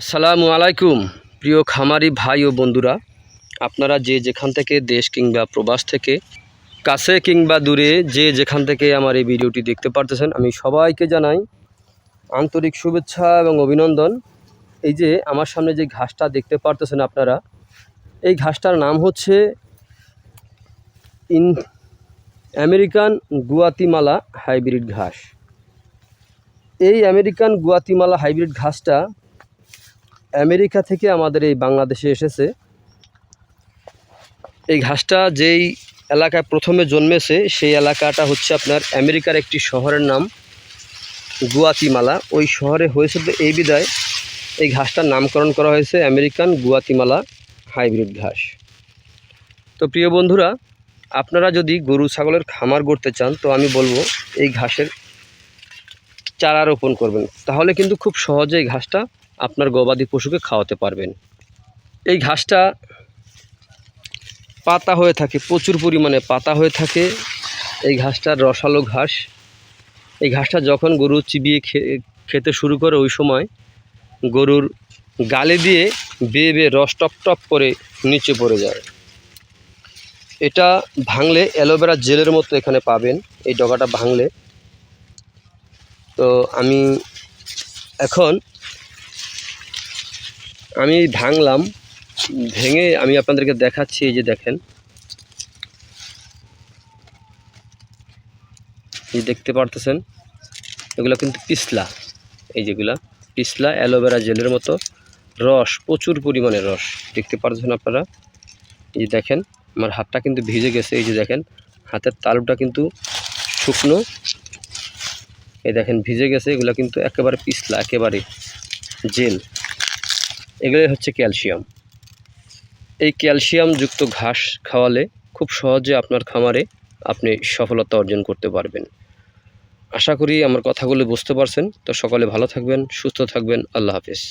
আসসালামু আলাইকুম, প্রিয় খামারি ভাই ও বন্ধুরা। আপনারা যে যেখান থেকে দেশ কিংবা প্রবাস থেকে, কাছে কিংবা দূরে যে যেখান থেকে আমার এই ভিডিওটি দেখতে পারতেছেন, আমি সবাইকে জানাই আন্তরিক শুভেচ্ছা এবং অভিনন্দন। এই যে আমার সামনে যে ঘাসটা দেখতে পারতেছেন আপনারা, এই ঘাসটার নাম হচ্ছে ইন আমেরিকান গুয়াতিমালা হাইব্রিড ঘাস। এই আমেরিকান গুয়াতিমালা হাইব্রিড ঘাসটা আমেরিকা থেকে আমাদের এই বাংলাদেশে এসেছে। এই ঘাসটা যেই এলাকায় প্রথমে জন্মেছে, সেই এলাকাটা হচ্ছে আপনার আমেরিকার একটি শহরের নাম গুয়াতিমালা। ওই শহরে হয়েছে তো এই বিদায়। এই ঘাসটার নামকরণ করা হয়েছে আমেরিকান গুয়াতিমালা হাইব্রিড ঘাস। তো প্রিয় বন্ধুরা, আপনারা যদি গরু, ছাগলের খামার করতে চান, তো আমি বলব এই ঘাসের চারা রোপণ করবেন। তাহলে কিন্তু খুব সহজে এই ঘাসটা আপনার গবাদি পশুকে খাওয়াতে পারবেন। এই ঘাসটা পাতা হয়ে থাকে, প্রচুর পরিমাণে পাতা হয়ে থাকে। এই ঘাসটার রসালো ঘাস, এই ঘাসটা যখন গরু চিবিয়ে খেতে শুরু করে ওই সময় গরুর গালে দিয়ে বেয়ে বেয়ে রস টপ টপ করে নিচে পড়ে যায়। এটা ভাঙলে অ্যালোভেরা জেলের মতো এখানে পাবেন, এই ডগাটা ভাঙলে। তো আমি এখন আমি ভাঙলাম, ভেঙে আমি আপনাদেরকে দেখাচ্ছি এই যে দেখেন। এই দেখতে পারতেছেন? এগুলো কিন্তু পিছলা। এই যেগুলা, পিছলা অ্যালোভেরা জেলের মতো রস, প্রচুর পরিমাণে রস। দেখতে পারতেছেন আপনারা? এই যে দেখেন, আমার হাতটা কিন্তু ভিজে গেছে। এই যে দেখেন, হাতের তালুটা কিন্তু শুকনো। এই দেখেন, ভিজে গেছে। এগুলো কিন্তু একেবারে পিছলা, একেবারে জেল। এগুলোই হচ্ছে ক্যালসিয়াম। এই ক্যালসিয়ামযুক্ত ঘাস খাওয়ালে খুব সহজে আপনার খামারে আপনি সফলতা অর্জন করতে পারবেন। আশা করি আমার কথাগুলো বুঝতে পারছেন। তো সকলে ভালো থাকবেন, সুস্থ থাকবেন। আল্লাহ হাফেজ।